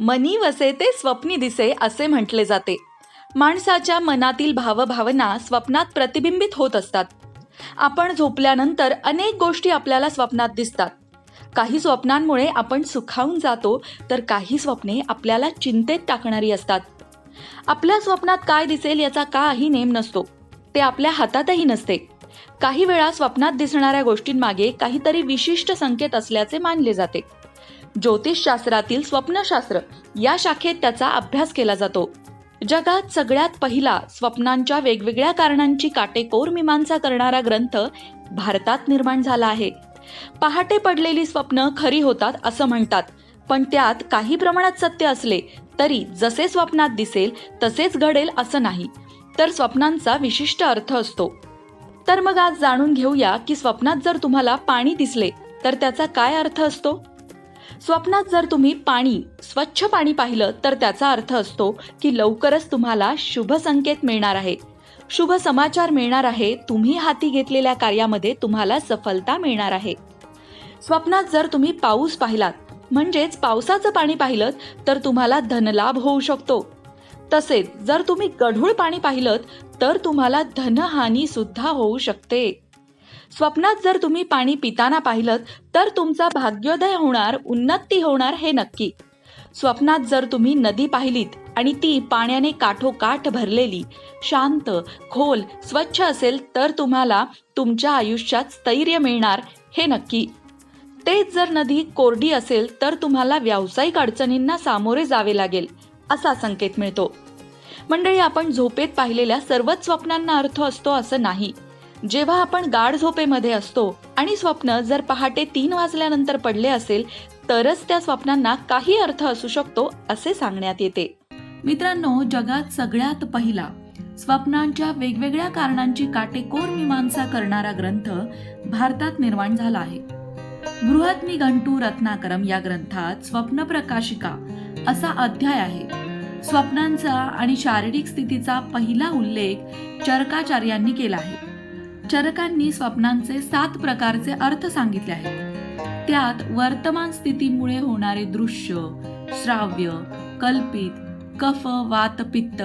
मनी वसे ते स्वप्नी दिसे असे म्हटले जाते. माणसाच्या मनातील भावभावना स्वप्नात प्रतिबिंबित होत असतात. आपण झोपल्यानंतर अनेक गोष्टी आपल्याला स्वप्नात दिसतात. काही स्वप्नांमुळे आपण सुखावून जातो तर काही स्वप्ने आपल्याला चिंतेत टाकणारी असतात. आपल्या स्वप्नात काय दिसेल याचा काही नेम नसतो. ते आपल्या हातातही नसते. काही वेळा स्वप्नात दिसणाऱ्या गोष्टींमागे काहीतरी विशिष्ट संकेत असल्याचे मानले जाते. ज्योतिषशास्त्रातील स्वप्नशास्त्र. या शाखेत त्याचा अभ्यास केला जातो. जगात सगळ्यात पहिला स्वप्नांच्या वेगवेगळ्या कारणांची काटेकोर मीमांसा करणारा ग्रंथ भारतात निर्माण झाला आहे. पहाटे पडलेली स्वप्न खरी होतात असं म्हणतात. पण त्यात काही प्रमाणात सत्य असले तरी जसे स्वप्नात दिसेल तसेच घडेल असं नाही. तर स्वप्नांचा विशिष्ट अर्थ असतो. तर मग आज जाणून घेऊया की स्वप्नात जर तुम्हाला पाणी दिसले तर त्याचा काय अर्थ असतो? स्वप्नात जर तुम्ही पाणी स्वच्छ पाणी पाहिलं तर त्याचा अर्थ असतो की लवकरच तुम्हाला शुभ संकेत मिळणार आहे. शुभ समाचार मिळणार आहे तुम्ही हाती घेतलेल्या कार्यामध्ये तुम्हाला सफलता मिळणार आहे. स्वप्नात जर तुम्ही पाऊस पाहिलात म्हणजेच पावसाचं पाणी पाहिलं तर तुम्हाला धनलाभ होऊ शकतो. तसेच जर तुम्ही गढूळ पाणी पाहिलं तर तुम्हाला धनहानी सुद्धा होऊ शकते. स्वप्नात जर तुम्ही पाणी पिताना पाहिलं तर तुमचा भाग्योदय होणार उन्नती होणार हे नक्की. स्वप्नात जर तुम्ही नदी पाहिलीत आणि ती पाण्याने काठोकाठ भरलेली शांत खोल स्वच्छ असेल तर तुम्हाला तुमच्या आयुष्यात स्थैर्य मिळणार हे नक्की. तेच जर नदी कोरडी असेल तर तुम्हाला व्यावसायिक अडचणींना सामोरे जावे लागेल असा संकेत मिळतो. मंडळी आपण झोपेत पाहिलेल्या सर्वच स्वप्नांना अर्थ असतो असं नाही. जेव्हा आपण गाढ झोपेमध्ये असतो आणि स्वप्न जर पहाटे तीन वाजल्यानंतर पडले असेल तरच त्या स्वप्नांना काही अर्थ असू शकतो असे सांगण्यात येते. मित्रांनो जगात सगळ्यात पहिला स्वप्नांच्या वेगवेगळ्या कारणांची काटेकोर मीमांसा करणारा ग्रंथ भारतात निर्माण झाला आहे. बृहत निघंटू रत्नाकरम या ग्रंथात स्वप्न प्रकाशिका असा अध्याय आहे. स्वप्नांचा आणि शारीरिक स्थितीचा पहिला उल्लेख चरकाचार्यांनी केला आहे. चरकांनी स्वप्नांचे सात प्रकारचे अर्थ सांगितले आहेत. त्यात वर्तमान स्थितीमुळे होणारे दृश्य श्राव्य कल्पित कफ वात पित्त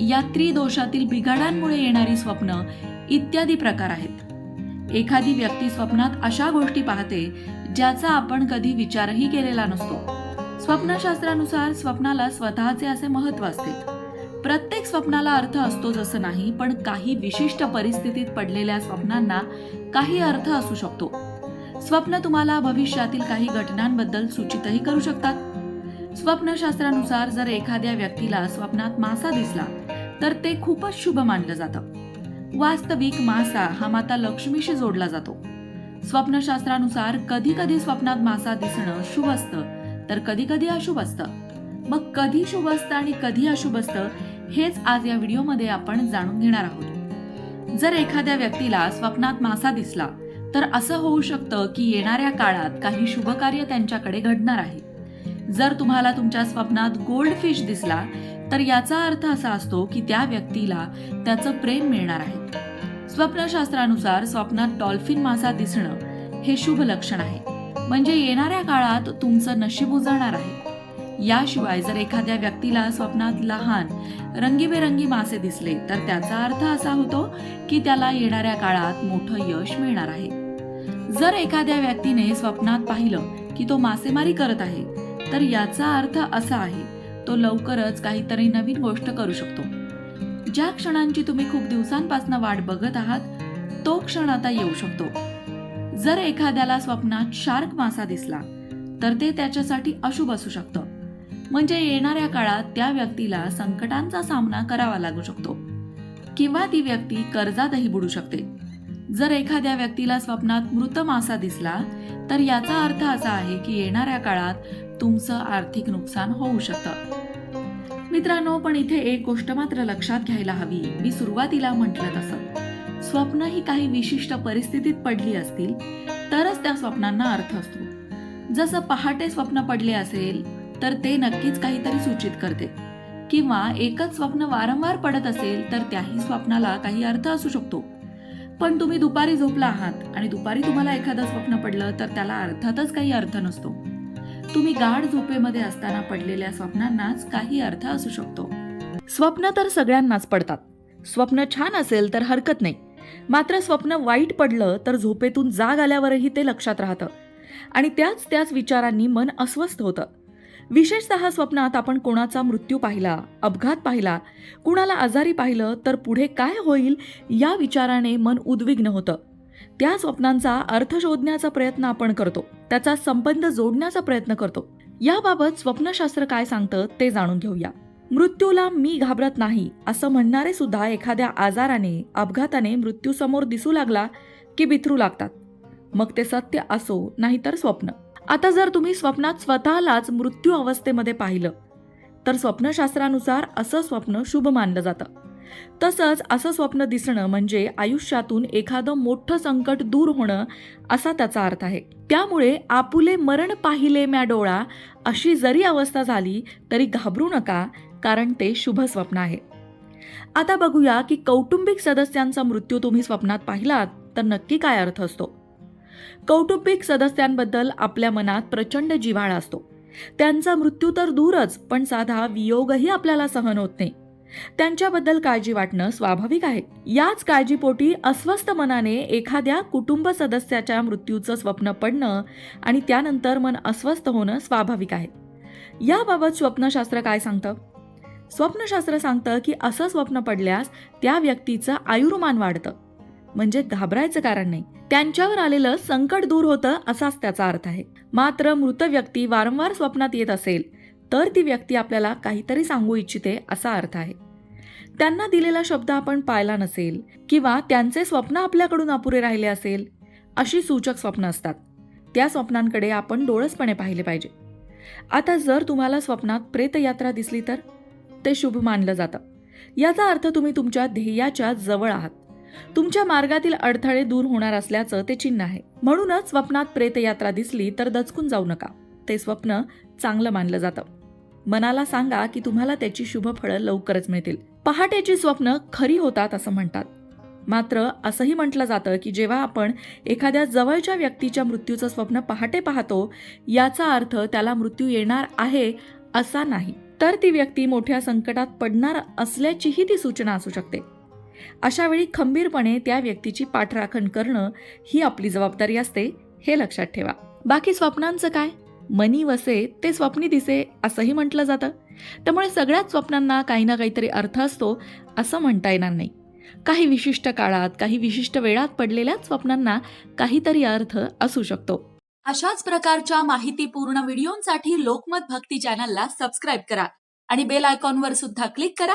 या त्रिदोषातील बिघाडांमुळे येणारी स्वप्न इत्यादी प्रकार आहेत. एखादी व्यक्ती स्वप्नात अशा गोष्टी पाहते ज्याचा आपण कधी विचारही केलेला नसतो. स्वप्नशास्त्रानुसार स्वप्नाला स्वतःचे असे महत्त्व असते. प्रत्येक स्वप्नाला अर्थ असतो जसं नाही पण काही विशिष्ट परिस्थितीत पडलेल्या स्वप्नांना काही अर्थ असू शकतो. स्वप्न तुम्हाला भविष्यातील काही घटनांबद्दल सूचितही करू शकतात. स्वप्नशास्त्रानुसार जर एखाद्या व्यक्तीला स्वप्नात मासा दिसला तर ते खूपच शुभ मानलं जातं. वास्तविक मासा हा माता लक्ष्मीशी जोडला जातो. स्वप्नशास्त्रानुसार कधी कधी स्वप्नात मासा दिसणं शुभ असतं तर कधी कधी अशुभ असतं. मग कधी शुभ असतं आणि कधी अशुभ असतं हेच आज या व्हिडिओमध्ये आपण जाणून घेणार आहोत. जर एखाद्या व्यक्तीला स्वप्नात मासा दिसला तर असं होऊ शकतं की येणाऱ्या काळात काही शुभकार्य त्यांच्याकडे घडणार आहे. जर तुम्हाला तुमच्या स्वप्नात गोल्ड फिश दिसला तर याचा अर्थ असा असतो की त्या व्यक्तीला त्याचं प्रेम मिळणार आहे. स्वप्नशास्त्रानुसार स्वप्नात डॉल्फिन मासा दिसणं हे शुभ लक्षण आहे. म्हणजे येणाऱ्या काळात तुमचं नशीब उजळणार आहे. याशिवाय जर एखाद्या व्यक्तीला स्वप्नात लहान रंगीबेरंगी मासे दिसले तर त्याचा अर्थ असा होतो की त्याला येणाऱ्या काळात मोठं यश मिळणार आहे. जर एखाद्या व्यक्तीने स्वप्नात पाहिलं की तो मासेमारी करत आहे तर याचा अर्थ असा आहे तो लवकरच काहीतरी नवीन गोष्ट करू शकतो. ज्या क्षणांची तुम्ही खूप दिवसांपासून वाट बघत आहात तो क्षण आता येऊ शकतो. जर एखाद्याला स्वप्नात शार्क मासा दिसला तर ते त्याच्यासाठी अशुभ असू शकतं. म्हणजे येणाऱ्या काळात त्या व्यक्तीला संकटांचा सामना करावा लागू शकतो. किंवा ती व्यक्ती कर्जातही बुडू शकते. जर एखाद्या व्यक्तीला स्वप्नात मृत मासा दिसला तर याचा अर्थ असा आहे की येणाऱ्या काळात तुमचं आर्थिक नुकसान होऊ शकतं. मित्रांनो पण इथे एक गोष्ट मात्र लक्षात घ्यायला हवी. मी सुरुवातीला म्हटलं तसं. स्वप्न ही काही विशिष्ट परिस्थितीत पडली असतील तरच त्या स्वप्नांना अर्थ असतो. जसं पहाटे स्वप्न पडले असेल तर ते नक्कीच काहीतरी सूचित करते. किंवा एकच स्वप्न वारंवार पडत असेल तर त्याही स्वप्नाला काही अर्थ असू शकतो. पण तुम्ही दुपारी झोपला आहात आणि दुपारी तुम्हाला एखादं स्वप्न पडलं तर त्याला अर्थातच काही अर्थ नसतो. तुम्ही गाढ झोपेमध्ये असताना पडलेल्या स्वप्नांनाच काही अर्थ असू शकतो. स्वप्न तर सगळ्यांनाच पडतात. स्वप्न छान असेल तर हरकत नाही. मात्र स्वप्न वाईट पडलं तर झोपेतून जाग आल्यावरही ते लक्षात राहतं. आणि त्याच त्याच विचारांनी मन अस्वस्थ होतं. विशेषतः स्वप्नात आपण कोणाचा मृत्यू पाहिला अपघात पाहिला कुणाला आजारी पाहिलं तर पुढे काय होईल या विचाराने मन उद्विग्न होतं. त्या स्वप्नांचा अर्थ शोधण्याचा प्रयत्न आपण करतो. त्याचा संबंध जोडण्याचा प्रयत्न करतो. याबाबत स्वप्नशास्त्र काय सांगतं ते जाणून घेऊया. मृत्यूला मी घाबरत नाही असं म्हणणारे सुद्धा एखाद्या आजाराने अपघाताने मृत्यू समोर दिसू लागला की बिथरू लागतात. मग ते सत्य असो नाहीतर स्वप्न. आता जर तुम्ही स्वप्नात स्वतःलाच मृत्यू अवस्थेमध्ये पाहिलं तर स्वप्नशास्त्रानुसार असं स्वप्न शुभ मानलं जातं. तसंच असं स्वप्न दिसणं म्हणजे आयुष्यातून एखादं मोठं संकट दूर होणं असा त्याचा अर्थ आहे. त्यामुळे आपुले मरण पाहिले म्या डोळा अशी जरी अवस्था झाली तरी घाबरू नका कारण ते शुभ स्वप्न आहे. आता बघूया की कौटुंबिक सदस्यांचा मृत्यू तुम्ही स्वप्नात पाहिलात तर नक्की काय अर्थ असतो? कौटुंबिक सदस्यांबद्दल आपल्या मनात प्रचंड जिव्हाळा असतो. त्यांचा मृत्यू तर दूरच पण साधा वियोगही आपल्याला सहन होत नाही. त्यांच्याबद्दल काळजी वाटणं स्वाभाविक आहे. याच काळजीपोटी अस्वस्थ मनाने एखाद्या कुटुंब सदस्याच्या मृत्यूचं स्वप्न पडणं आणि त्यानंतर मन अस्वस्थ होणं स्वाभाविक आहे. याबाबत स्वप्नशास्त्र काय सांगतं? स्वप्नशास्त्र सांगतं की असं स्वप्न पडल्यास त्या व्यक्तीचं आयुर्मान वाढतं. म्हणजे घाबरायचं कारण नाही. त्यांच्यावर आलेलं संकट दूर होतं असाच त्याचा अर्थ आहे. मात्र मृत व्यक्ती वारंवार स्वप्नात येत असेल तर ती व्यक्ती आपल्याला काहीतरी सांगू इच्छिते असा अर्थ आहे. त्यांना दिलेला शब्द आपण पाळला नसेल किंवा त्यांचे स्वप्न आपल्याकडून अपुरे राहिले असेल अशी सूचक स्वप्न असतात. त्या स्वप्नांकडे आपण डोळसपणे पाहिले पाहिजे. आता जर तुम्हाला स्वप्नात प्रेतयात्रा दिसली तर ते शुभ मानलं जातं. याचा अर्थ तुम्ही तुमच्या ध्येयाच्या जवळ आहात. तुमच्या मार्गातील अडथळे दूर होणार असल्याचं ते चिन्ह आहे. म्हणूनच स्वप्नात प्रेतयात्रा दिसली तर दचकून जाऊ नका. ते स्वप्न चांगलं मानलं जातं. मनाला सांगा की तुम्हाला त्याची शुभ फळं लवकरच मिळतील. पहाटेची स्वप्न खरी होतात असं म्हणतात. मात्र असंही म्हटलं जातं की जेव्हा आपण एखाद्या जवळच्या व्यक्तीच्या मृत्यूचं स्वप्न पहाटे पाहतो याचा अर्थ त्याला मृत्यू येणार आहे असा नाही. तर ती व्यक्ती मोठ्या संकटात पडणार असल्याचीही ती सूचना असू शकते. अशावेळी खंबीरपणे त्या व्यक्तीची पाठराखण करणं ही आपली जबाबदारी असते हे लक्षात ठेवा. बाकी स्वप्नांचं काय? मनी वसे ते स्वप्नी दिसे असंही म्हटलं जातं. त्यामुळे सगळ्याच स्वप्नांना काही ना काहीतरी अर्थ असतो असं म्हणता येणार नाही. काही विशिष्ट काळात काही विशिष्ट वेळात पडलेल्या स्वप्नांना काहीतरी अर्थ असू शकतो. अशाच प्रकारच्या माहितीपूर्ण व्हिडिओंसाठी लोकमत भक्ती चॅनलला सबस्क्राईब करा आणि बेल आयकॉनवर सुद्धा क्लिक करा